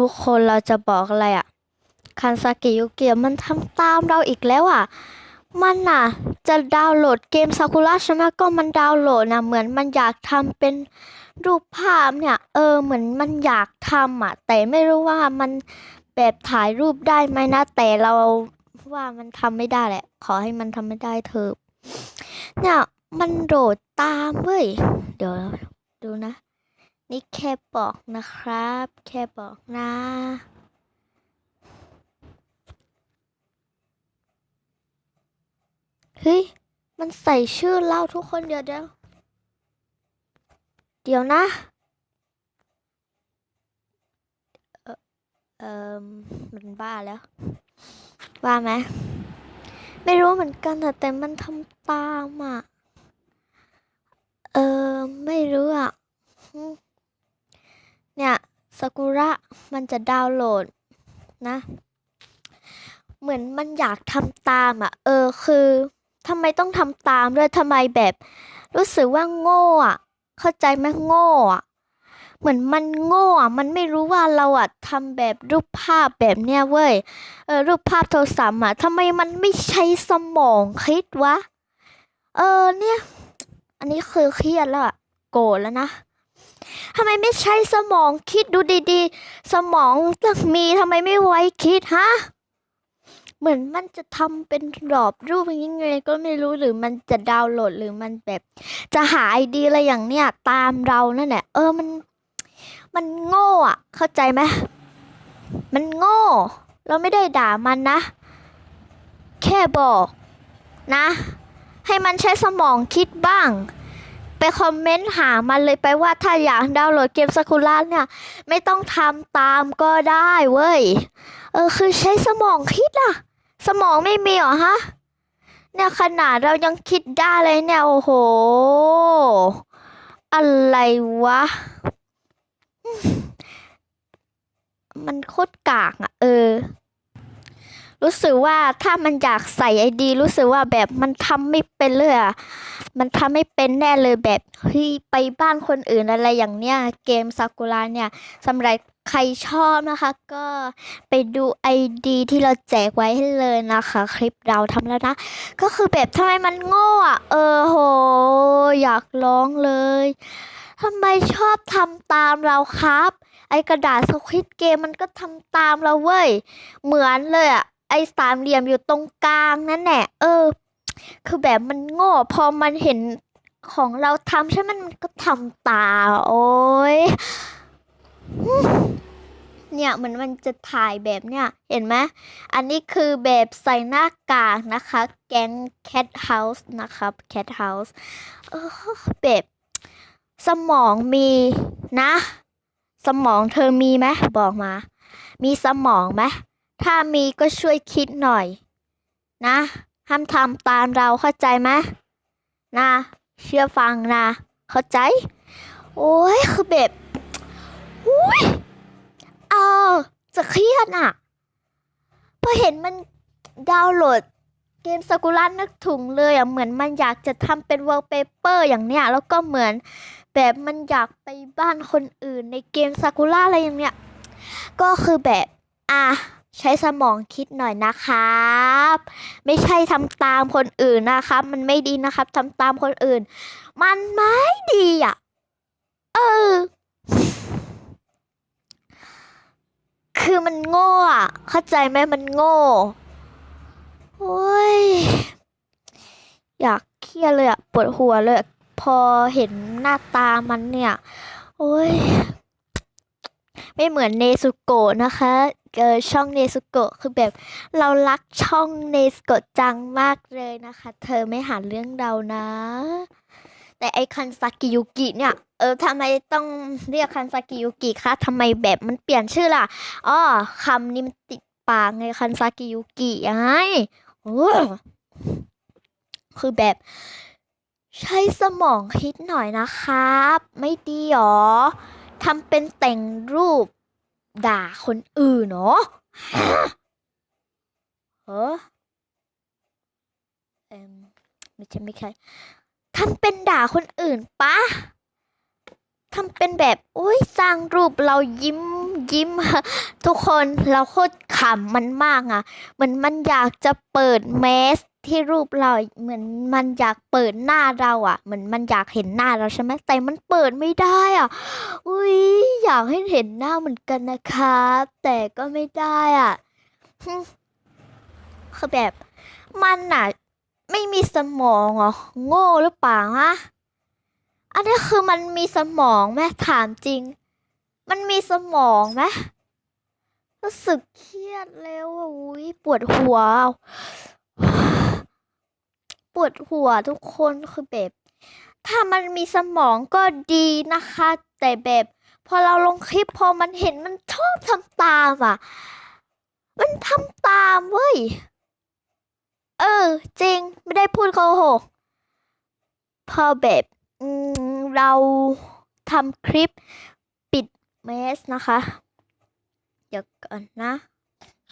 ทุกคนเราจะบอกอะไรอะคันซากิยุกิอะมันทำตามเราอีกแล้วอะมันน่ะ จะดาวน์โหลดเกมซากุระใช่ไหมก็มันดาวน์โหลดนะเหมือนมันอยากทำเป็นรูปภาพเนี่ย เออเหมือนมันอยากทำอะแต่ไม่รู้ว่ามันแบบถ่ายรูปได้ไหมนะ แต่เราว่ามันทำไม่ได้แหละ ขอให้มันทำไม่ได้เถอะเนี่ยมันโหลดตามเว้ย เดี๋ยวดูนะ นี่แค่บอกนะครับ แค่บอกนะเฮ้ย มันใส่ชื่อเราทุกคนเดี๋ยวเดี๋ยวเดี๋ยวนะ เออเออมันบ้าแล้วว่าไหม ไม่รู้เหมือนกันอะแต่มันทำตามอะ เออ ไม่รู้อะ ซากุระมันจะดาวน์โหลดนะ เหมือนมันอยากทำตามอะ เออคือทำไมต้องทำตามด้วยทำไมแบบ รู้สึกว่าโง่อะเข้าใจไหมโง่อะเหมือนมันโง่อะมันไม่รู้ว่าเราอะทำแบบรูปภาพแบบเนี้ยเว้ยเออรูปภาพโทรศัพท์อะทำไมมันไม่ใช้สมองคิดวะ เออเนี่ย อันนี้คือเครียดแล้วอะโกรธแล้วนะ ทำไมไม่ใช้สมองคิดดูดีๆ สมองต้องมีทำไมไม่ไว้คิดฮะ เหมือนมันจะทำเป็นกรอบรูปยังไงก็ไม่รู้หรือมันจะดาวน์โหลดหรือมันแบบ จะหาไอเดียอะไรอย่างเนี้ยตามเรานั่นแหละเออมัน มันโง่อะเข้าใจไหมมันโง่ เราไม่ได้ด่ามันนะ แค่บอกนะ ให้มันใช้สมองคิดบ้าง ไปคอมเมนต์หามันเลยไปว่าถ้าอยากดาวน์โหลดเกมสกุล่าเนี่ย ไม่ต้องทำตามก็ได้เว้ย เออคือใช้สมองคิดอะสมองไม่มีเหรอฮะ เนี่ยขนาดเรายังคิดได้เลยเนี่ยโอ้โห อะไรวะ มันโคตรกากอะ รู้สึกว่าถ้ามันอยากใส่ไอดี รู้สึกว่าแบบมันทำไม่เป็นเลยอะมันทำไม่เป็นแน่เลยแบบเฮ้ยไปบ้านคนอื่นอะไรอย่างเนี้ยเกมซากุระเนี่ยสำหรับใครชอบนะคะก็ไปดูไอดีที่เราแจกไว้ให้เลยนะคะ คลิปเราทำแล้วนะ ก็คือแบบทำไมมันโง่อะ เออโห อยากร้องเลยทำไมชอบทำตามเราครับ ไอกระดาษสควิตเกมมันก็ทำตามเราเว้ย เหมือนเลยอะ ไอสามเหลี่ยมอยู่ตรงกลางนั่นแหละเออ คือแบบมันโง่พอมันเห็นของเราทำใช่ไหมมันก็ทำตา โอ้ยเนี่ยเหมือนมันจะถ่ายแบบเนี่ย เห็นไหมอันนี้คือแบบใส่หน้ากากนะคะ แก๊ง Cat House นะครับ Cat House เออแบบสมองมีนะ สมองเธอมีไหมบอกมา มีสมองไหม ถ้ามีก็ช่วยคิดหน่อย นะห้ามทำตามเราเข้าใจไหมนะ เชื่อฟังนะ เข้าใจ โอ้ยคือแบบอุ้ยเออจะเครียดอะพอเห็นมันดาวน์โหลดเกมสกุลันนึกถุงเลยอะเหมือนมันอยากจะทำเป็นวอลเปเปอร์อย่างเนี้ยแล้วก็เหมือนแบบมันอยากไปบ้านคนอื่นในเกมซากุระอะไรอย่างเนี้ยก็คือแบบอะ ใช้สมองคิดหน่อยนะครับ ไม่ใช่ทำตามคนอื่นนะครับ มันไม่ดีนะครับทำตามคนอื่น มันไม่ดีอะ เออ คือมันโง่อะ เข้าใจไหมมันโง่โอ้ย อยากเครียดเลยอะ ปวดหัวเลย พอเห็นหน้าตามันเนี่ย โอ้ย ไม่เหมือนเนซุโกะนะคะเออช่องเนซุโกะคือแบบเรารักช่องเนซุโกะจังมากเลยนะคะ เธอไม่หาเรื่องเรานะ แต่ไอคันซากิยุกิเนี่ยเออทำไมต้องเรียกคันซากิยุกิคะทำไมแบบมันเปลี่ยนชื่อล่ะอ๋อคำนี้มันติดปากไงคันซากิยุกิไงโอ้คือแบบใช้สมองคิดหน่อยนะครับ ไม่ดีหรอ ทำเป็นแต่งรูป ด่าคนอื่นเนาะเออเอ็มไม่ใช่ไม่ใช่ทำเป็นด่าคนอื่นปะทำเป็นแบบอุ้ยสร้างรูปเรายิ้มยิ้ม ทุกคนเราโคตรขำมันมากอะเหมือนมันอยากจะเปิดแมส ที่รูปเราเหมือนมันอยากเปิดหน้าเราอะ เหมือนมันอยากเห็นหน้าเราใช่ไหมแต่มันเปิดไม่ได้อะ อุ้ยอยากให้เห็นหน้าเหมือนกันนะครับ แต่ก็ไม่ได้อะคือแบบมันน่ะ ไม่มีสมองหรอโง่หรือเปล่าฮะอันนี้คือมันมีสมองไหมถามจริง มันมีสมองไหมรู้สึกเครียดแล้วอะอุ้ยปวดหัว วดหัวทุกคนคือแบบ ถ้ามันมีสมองก็ดีนะคะ แต่แบบพอเราลงคลิปพอมันเห็นมันชอบทำตามอะ มันทำตามเว้ย เออ จริงไม่ได้พูดโกหกพอแบบเราทำคลิปปิดเมสนะคะ เดี๋ยวก่อนนะ